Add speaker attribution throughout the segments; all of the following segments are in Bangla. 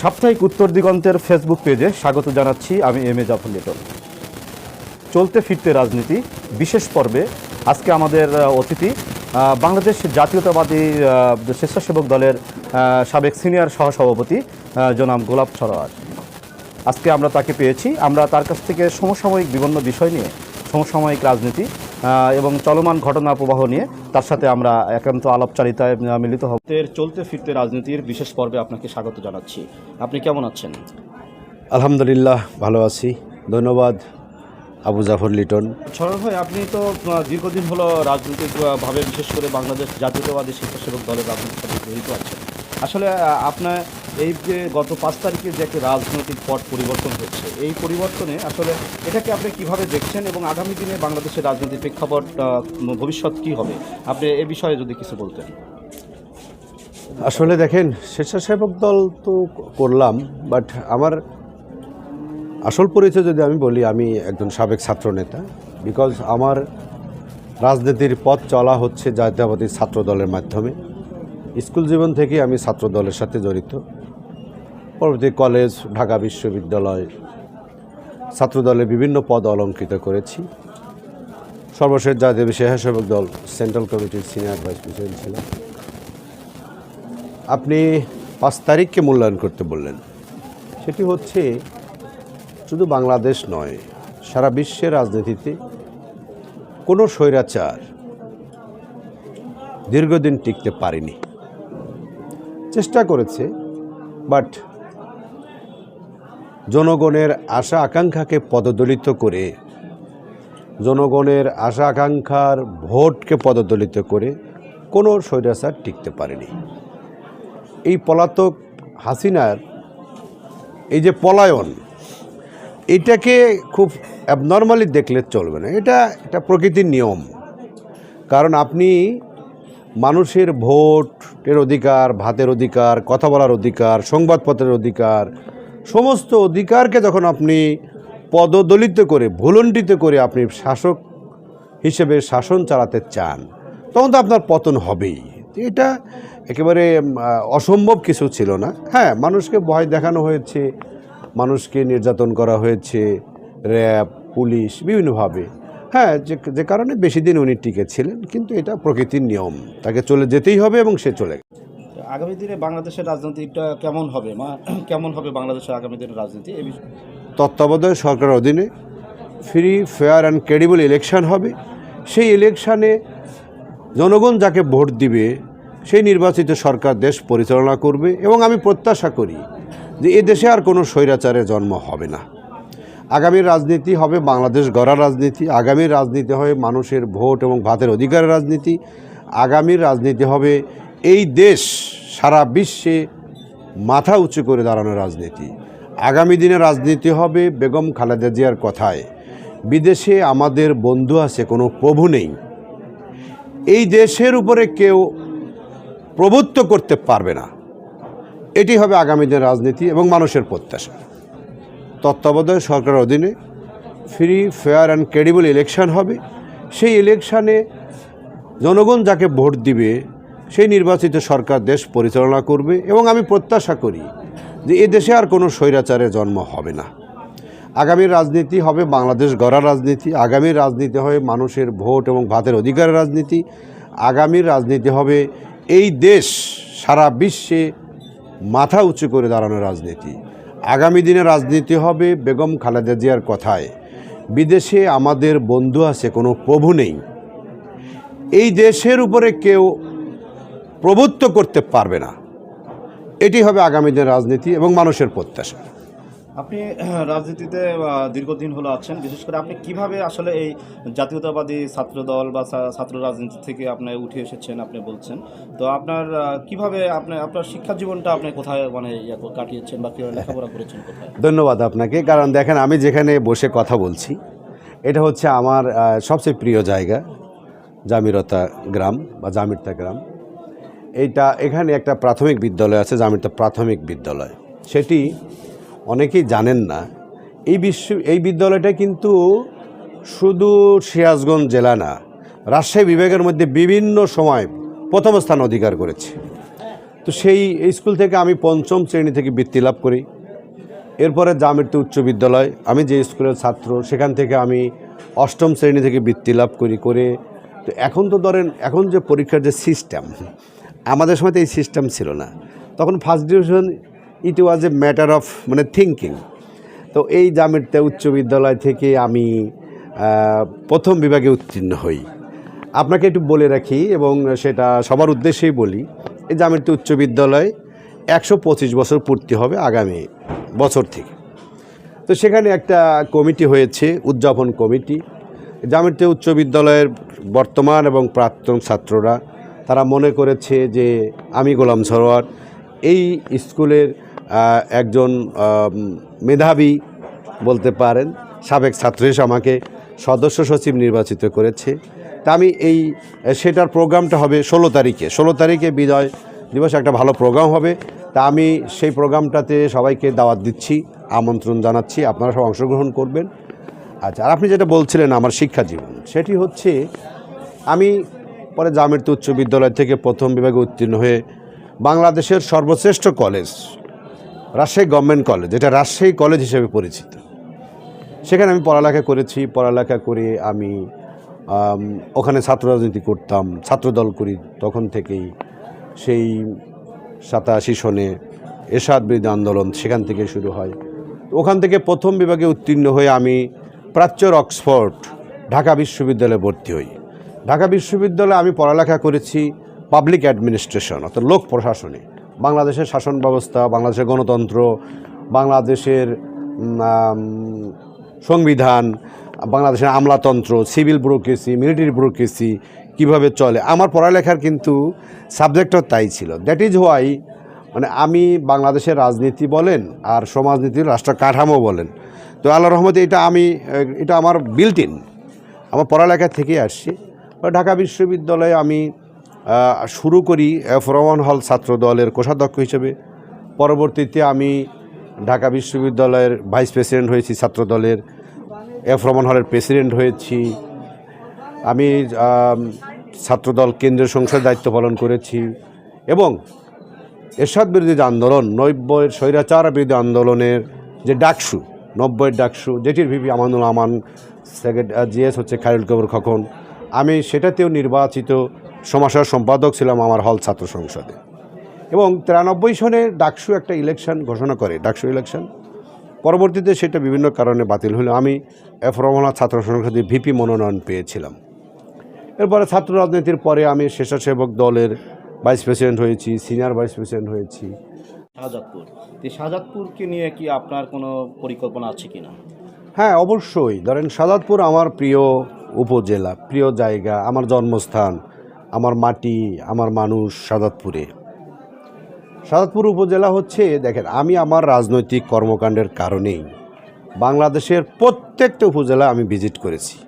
Speaker 1: সাপ্তাহিক উত্তর দিগন্তের ফেসবুক পেজে স্বাগত জানাচ্ছি আমি এম এ জাফর লিটন। চলতে ফিরতে রাজনীতি, বিশেষ পর্বে আজকে আমাদের অতিথি বাংলাদেশ জাতীয়তাবাদী স্বেচ্ছাসেবক দলের সাবেক সিনিয়র সহসভাপতি জনাব গোলাপ সরোয়ার। আজকে আমরা তাকে পেয়েছি। আমরা তার কাছ থেকে সমসাময়িক বিভিন্ন বিষয় নিয়ে সমসাময়িক রাজনীতি এবং চলমান ঘটনা প্রবাহ নিয়ে তার সাথে আমরা একান্ত আলাপচারিতায় মিলিত হব। চলতে ফিরতে রাজনীতির বিশেষ পর্বে আপনাকে স্বাগত জানাচ্ছি। আপনি কেমন আছেন?
Speaker 2: আলহামদুলিল্লাহ ভালো আছি। ধন্যবাদ আবু জাফর লিটন।
Speaker 1: সরল ভাই আপনি তো দীর্ঘদিন হলো রাজনৈতিকভাবে বিশেষ করে বাংলাদেশ জাতীয়তাবাদী স্বেচ্ছাসেবক দলের রাজনীতির সাথে জড়িত আছেন। আসলে আপনার এই যে গত পাঁচ তারিখে যে একটা রাজনৈতিক পট পরিবর্তন হচ্ছে, এই পরিবর্তনে আসলে এটাকে আপনি কীভাবে দেখছেন এবং আগামী দিনে বাংলাদেশের রাজনৈতিক প্রেক্ষাপট ভবিষ্যৎ কি হবে? আপনি এ বিষয়ে যদি কিছু বলতেন।
Speaker 2: আসলে দেখেন, স্বেচ্ছাসেবক দল তো করলাম বাট আমার আসল পরিচয় যদি আমি বলি, আমি একজন সাবেক ছাত্রনেতা বিকজ আমার রাজনীতির পথ চলা হচ্ছে জাতীয়তাবাদী ছাত্র দলের মাধ্যমে। স্কুল জীবন থেকে আমি ছাত্র দলের সাথে জড়িত। পরবর্তী কলেজ, ঢাকা বিশ্ববিদ্যালয় ছাত্রদলে বিভিন্ন পদ অলঙ্কৃত করেছি। সর্বশেষ জাতীয় স্বেচ্ছাসেবক দল, সেন্ট্রাল কমিটির সিনিয়র ভাইস প্রেসিডেন্ট ছিলাম। আপনি পাঁচ তারিখকে মূল্যায়ন করতে বললেন। সেটি হচ্ছে শুধু বাংলাদেশ নয়, সারা বিশ্বের রাজনীতিতে কোনো স্বৈরাচার দীর্ঘদিন টিকতে পারেনি। চেষ্টা করেছে, বাট জনগণের আশা আকাঙ্ক্ষাকে পদদলিত করে, জনগণের আশা আকাঙ্ক্ষার ভোটকে পদদলিত করে কোনো স্বৈরাচার টিকতে পারেনি। এই পলাতক হাসিনার এই যে পলায়ন, এটাকে খুব অ্যাবনর্মালি দেখলে চলবে না। এটা এটা প্রকৃতির নিয়ম। কারণ আপনি মানুষের ভোটের অধিকার, ভাতের অধিকার, কথা বলার অধিকার, সংবাদপত্রের অধিকার সমস্ত অধিকারকে যখন আপনি পদদলিত করে, ভুলণ্ডিত করে আপনি শাসক হিসেবে শাসন চালাতে চান, তখন তো আপনার পতন হবেই। এটা একেবারে অসম্ভব কিছু ছিল না। হ্যাঁ মানুষকে ভয় দেখানো হয়েছে, মানুষকে নির্যাতন করা হয়েছে, র্যাব, পুলিশ বিভিন্নভাবে। হ্যাঁ যে যে কারণে বেশি দিন উনি টিকে ছিলেন, কিন্তু এটা প্রকৃতির নিয়ম। তাকে চলে যেতেই হবে এবং সে চলে গেছে।
Speaker 1: আগামী দিনে বাংলাদেশের রাজনীতিটা কেমন হবে? মা, কেমন হবে বাংলাদেশের আগামী দিনের রাজনীতি? এই বিষয়ে।
Speaker 2: তত্ত্বাবধায়ক সরকারের অধীনে free fair and credible election হবে। সেই ইলেকশানে জনগণ যাকে ভোট দিবে, সেই নির্বাচিত সরকার দেশ পরিচালনা করবে এবং আমি প্রত্যাশা করি যে এ দেশে আর কোনো স্বৈরাচারের জন্ম হবে না। আগামীর রাজনীতি হবে বাংলাদেশ গড়া রাজনীতি আগামীর রাজনীতি হবে মানুষের ভোট এবং ভাতের অধিকারের রাজনীতি আগামীর রাজনীতি হবে এই দেশ সারা বিশ্বে মাথা উঁচু করে দাঁড়ানো রাজনীতি। আগামী দিনে রাজনীতি হবে বেগম খালেদা জিয়ার কথায়। বিদেশে আমাদের বন্ধু আছে, কোনো প্রভু নেই। এই দেশের উপরে কেউ প্রভুত্ব করতে পারবে না। এটি হবে আগামী দিনের রাজনীতি এবং মানুষের প্রত্যাশা। তত্ত্বাবধায়ক সরকারের অধীনে free fair and credible election হবে। সেই ইলেকশানে জনগণ যাকে ভোট দিবে সেই নির্বাচিত সরকার দেশ পরিচালনা করবে এবং আমি প্রত্যাশা করি যে এ দেশে আর কোনো স্বৈরাচারের জন্ম হবে না। আগামীর রাজনীতি হবে বাংলাদেশ গড়া রাজনীতি আগামীর রাজনীতি হবে মানুষের ভোট এবং ভাতের অধিকারের রাজনীতি আগামীর রাজনীতি হবে এই দেশ সারা বিশ্বে মাথা উঁচু করে দাঁড়ানোর রাজনীতি। আগামী দিনে রাজনীতি হবে বেগম খালেদা জিয়ার কথায়, বিদেশে আমাদের বন্ধু আছে, কোনো প্রভু নেই। এই দেশের উপরে কেউ প্রভুত্ব করতে পারবে না। এটি হবে আগামী দিনের রাজনীতি এবং মানুষের প্রত্যাশা।
Speaker 1: আপনি রাজনীতিতে দীর্ঘদিন হলো আছেন। বিশেষ করে আপনি কীভাবে আসলে এই জাতীয়তাবাদী ছাত্র দল বা ছাত্র রাজনীতি থেকে আপনি উঠে এসেছেন আপনি বলছেন। তো আপনার কীভাবে আপনি আপনার শিক্ষা জীবনটা আপনি কোথায় মানে কাটিয়েছেন বা কীভাবে লেখাপড়া করেছেন কোথায়?
Speaker 2: ধন্যবাদ আপনাকে। কারণ দেখেন আমি যেখানে বসে কথা বলছি এটা হচ্ছে আমার সবচেয়ে প্রিয় জায়গা জামিরতা গ্রাম বা জামিরতা গ্রাম। এইটা এখানে একটা প্রাথমিক বিদ্যালয় আছে জামিরতা প্রাথমিক বিদ্যালয়। সেটি অনেকেই জানেন না। এই বিশ্ব, এই বিদ্যালয়টা কিন্তু শুধু সিরাজগঞ্জ জেলা না, রাজশাহী বিভাগের মধ্যে বিভিন্ন সময় প্রথম স্থান অধিকার করেছে। তো সেই স্কুল থেকে আমি পঞ্চম শ্রেণি থেকে বৃত্তি লাভ করি। এরপরে জামিরতে উচ্চ বিদ্যালয়, আমি যে স্কুলের ছাত্র, সেখান থেকে আমি অষ্টম শ্রেণি থেকে বৃত্তি লাভ করি, করে তো এখন তো ধরেন, এখন যে পরীক্ষার যে সিস্টেম আমাদের সময় তো এই সিস্টেম ছিল না। তখন first division it was a matter of মানে থিঙ্কিং তো এই জামিরতে উচ্চ বিদ্যালয় থেকে আমি প্রথম বিভাগে উত্তীর্ণ হই। আপনাকে একটু বলে রাখি এবং সেটা সবার উদ্দেশ্যেই বলি, এই জামিরতে উচ্চ বিদ্যালয় একশো পঁচিশ বছর পূর্তি হবে আগামী বছর থেকে। তো সেখানে একটা কমিটি হয়েছে, উদযাপন কমিটি। জামিরতে উচ্চ বিদ্যালয়ের বর্তমান এবং প্রাক্তন ছাত্ররা তারা মনে করেছে যে আমি গোলাম সরোয়ার। এই স্কুলের একজন মেধাবী বলতে পারেন, সাবেক ছাত্র হিসেবে আমাকে সদস্য সচিব নির্বাচিত করেছে। তা আমি এই, সেটার প্রোগ্রামটা হবে ষোলো তারিখে। ষোলো তারিখে বিজয় দিবস একটা ভালো প্রোগ্রাম হবে। তা আমি সেই প্রোগ্রামটাতে সবাইকে দাওয়াত দিচ্ছি, আমন্ত্রণ জানাচ্ছি। আপনারা সব অংশগ্রহণ করবেন। আচ্ছা আর আপনি যেটা বলছিলেন আমার শিক্ষা জীবন, সেটি হচ্ছে আমি পরে জামিরতে উচ্চ বিদ্যালয় থেকে প্রথম বিভাগে উত্তীর্ণ হয়ে বাংলাদেশের সর্বশ্রেষ্ঠ কলেজ, রাজশাহী গভর্নমেন্ট কলেজ, যেটা রাজশাহী কলেজ হিসেবে পরিচিত। সেখানে আমি পড়ালেখা করেছি। পড়ালেখা করে আমি, ওখানে ছাত্র রাজনীতি করতাম, ছাত্রদল করি তখন থেকেই। সেই সাতাশি সনে এরশাদ বিরোধী আন্দোলন সেখান থেকে শুরু হয়। ওখান থেকে প্রথম বিভাগে উত্তীর্ণ হয়ে আমি প্রাচ্যর অক্সফোর্ড, ঢাকা বিশ্ববিদ্যালয়ে ভর্তি হই। ঢাকা বিশ্ববিদ্যালয়ে আমি পড়ালেখা করেছি পাবলিক অ্যাডমিনিস্ট্রেশন অর্থাৎ লোক প্রশাসনে। বাংলাদেশের শাসন ব্যবস্থা, বাংলাদেশের গণতন্ত্র, বাংলাদেশের সংবিধান, বাংলাদেশের আমলাতন্ত্র সিভিল ব্যুরোক্রেসি মিলিটারি ব্যুরোক্রেসি কীভাবে চলে। আমার পড়ালেখার কিন্তু সাবজেক্টও তাই ছিল। দ্যাট ইজ হোয়াই মানে আমি বাংলাদেশের রাজনীতি বলেন আর সমাজনীতি, রাষ্ট্র কাঠামো বলেন, তো আল্লাহ রহমতে এটা আমি, এটা আমার বিল্ট ইন আমার পড়ালেখা থেকে আসছি। ঢাকা বিশ্ববিদ্যালয়ে আমি শুরু করি এফ রহমান হল ছাত্র দলের কোষাধ্যক্ষ হিসেবে। পরবর্তীতে আমি ঢাকা বিশ্ববিদ্যালয়ের ভাইস প্রেসিডেন্ট হয়েছি ছাত্র দলের এফ রহমান হলের প্রেসিডেন্ট হয়েছি। আমি ছাত্রদল কেন্দ্রীয় সংসদের দায়িত্ব পালন করেছি এবং এরশাদ বিরোধী যে আন্দোলন, নব্বইয়ের স্বৈরাচার বিরোধী আন্দোলনের যে ডাকসু, নব্বইয়ের ডাকসু, যেটির VP Amanul Aman, secret GS হচ্ছে খায়রুল কবর খকন আমি সেটাতেও নির্বাচিত সমাজসেবা সম্পাদক ছিলাম আমার হল ছাত্র সংসদে। এবং তিরানব্বই সনে ডাকসু একটা ইলেকশন ঘোষণা করে ডাকসু ইলেকশন পরবর্তীতে সেটা বিভিন্ন কারণে বাতিল হলো। আমি এফ রহমানা ছাত্র সংসদে ভিপি মনোনয়ন পেয়েছিলাম। এরপরে ছাত্র রাজনীতির পরে আমি স্বেচ্ছাসেবক দলের ভাইস প্রেসিডেন্ট হয়েছি সিনিয়র ভাইস প্রেসিডেন্ট হয়েছি।
Speaker 1: শাহজাদপুর এই শাহজাদপুরকে নিয়ে কি আপনার কোনো পরিকল্পনা আছে কি না
Speaker 2: হ্যাঁ অবশ্যই। ধরেন শাহজাদপুর আমার প্রিয় উপজেলা, প্রিয় জায়গা, আমার জন্মস্থান, আমার মাটি, আমার মানুষ সাদাতপুরে। সাদাতপুর উপজেলা হচ্ছে, দেখেন, আমি আমার রাজনৈতিক কর্মকাণ্ডের কারণেই বাংলাদেশের প্রত্যেকটা উপজেলা আমি ভিজিট করেছি।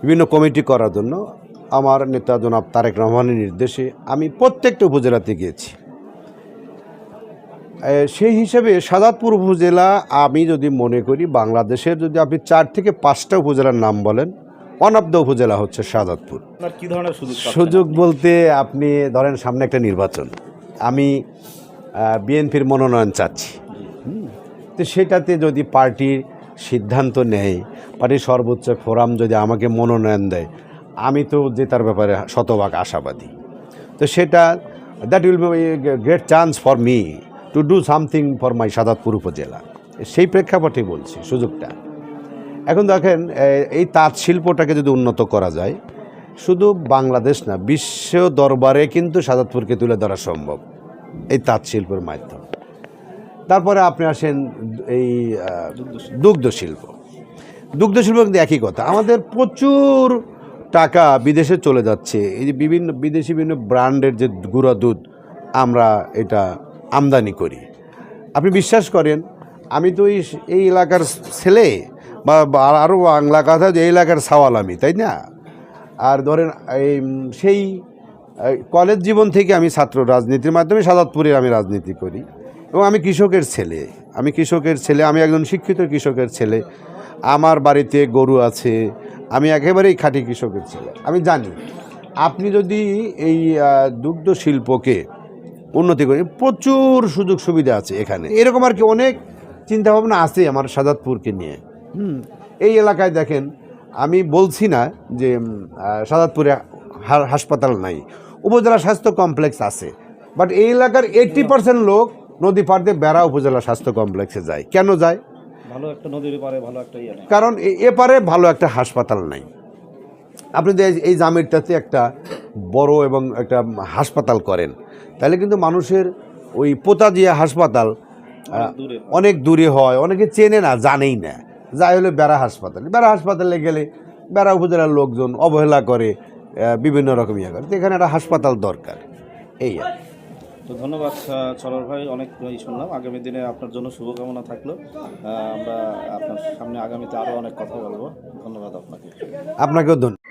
Speaker 2: বিভিন্ন কমিটি করার জন্য আমার নেতা জনাব তারেক রহমানের নির্দেশে আমি প্রত্যেকটা উপজেলাতে গিয়েছি। সেই হিসেবে সাদাতপুর উপজেলা আমি যদি মনে করি বাংলাদেশের যদি আপনি চার থেকে পাঁচটা উপজেলার নাম বলেন ওয়ান অফ দ্য উপজেলা হচ্ছে সাদাতপুর।
Speaker 1: কি ধরনের সুযোগ
Speaker 2: বলতে আপনি ধরেন সামনে একটা নির্বাচন। আমি বিএনপির মনোনয়ন চাচ্ছি। তো সেটাতে যদি পার্টির সিদ্ধান্ত নেয় পার্টির সর্বোচ্চ ফোরাম যদি আমাকে মনোনয়ন দেয় আমি তো জেতার ব্যাপারে শতভাগ আশাবাদী। তো সেটা that will be great chance for me to do something for my Sadatpur upazila. সেই প্রেক্ষাপটে বলছি, সুযোগটা। এখন দেখেন এই তাঁত শিল্পটাকে যদি উন্নত করা যায়, শুধু বাংলাদেশ না, বিশ্ব দরবারে কিন্তু সাদাতপুরকে তুলে ধরা সম্ভব, এই তাঁত শিল্পের মাধ্যমে। তারপরে আপনি আসেন এই দুগ্ধ শিল্প। দুগ্ধ শিল্প কিন্তু একই কথা, আমাদের প্রচুর টাকা বিদেশে চলে যাচ্ছে। এই যে বিভিন্ন, বিদেশি বিভিন্ন ব্র্যান্ডের যে গুঁড়া দুধ, আমরা এটা আমদানি করি। আপনি বিশ্বাস করেন, আমি তো এই এলাকার ছেলে বা আরও বাংলা কথা যে এই এলাকার সাওয়াল আমি, তাই না? আর ধরেন এই সেই কলেজ জীবন থেকে আমি ছাত্র রাজনীতির মাধ্যমে সাদাতপুরে আমি রাজনীতি করি এবং আমি কৃষকের ছেলে। আমি কৃষকের ছেলে, আমি একজন শিক্ষিত কৃষকের ছেলে। আমার বাড়িতে গরু আছে, আমি একেবারেই খাঁটি কৃষকের ছেলে। আমি জানি, আপনি যদি এই দুগ্ধ শিল্পকে উন্নতি করেন প্রচুর সুযোগ সুবিধা আছে এখানে। এরকম আর কি অনেক চিন্তাভাবনা আছে আমার সাজাদপুরকে নিয়ে। হুম এই এলাকায় দেখেন আমি বলছি না যে সাজাদপুরে হাসপাতাল নাই। উপজেলা স্বাস্থ্য কমপ্লেক্স আছে। বাট এই এলাকার এইট্টি পার্সেন্ট লোক নদী পার দিয়ে বেড়া উপজেলা স্বাস্থ্য কমপ্লেক্সে যায়। কেন যায়?
Speaker 1: ভালো একটা নদীর পারে ভালো একটা ইয়ে
Speaker 2: কারণ এ- এপারে ভালো একটা হাসপাতাল নাই। আপনি যে এই- এই জামিরটাতে একটা বড় এবং একটা হাসপাতাল করেন তাহলে কিন্তু মানুষের ওই পোতা পোতাজিয়া হাসপাতাল অনেক দূরে হয়। অনেকে চেনে না জানেই না। যাই হলো বেড়া হাসপাতাল। বেড়া হাসপাতালে গেলে বেড়া উপজেলার লোকজন অবহেলা করে বিভিন্ন রকম ইয়ে করে। তো এখানে একটা হাসপাতাল দরকার। এই আর।
Speaker 3: তো ধন্যবাদ সরল ভাই। অনেক শুনলাম। আগামী দিনে আপনার জন্য শুভকামনা থাকল। আমরা আপনার সামনে আগামীতে আরও অনেক কথা বলব। ধন্যবাদ আপনাকে।
Speaker 2: আপনাকেও ধন্যবাদ।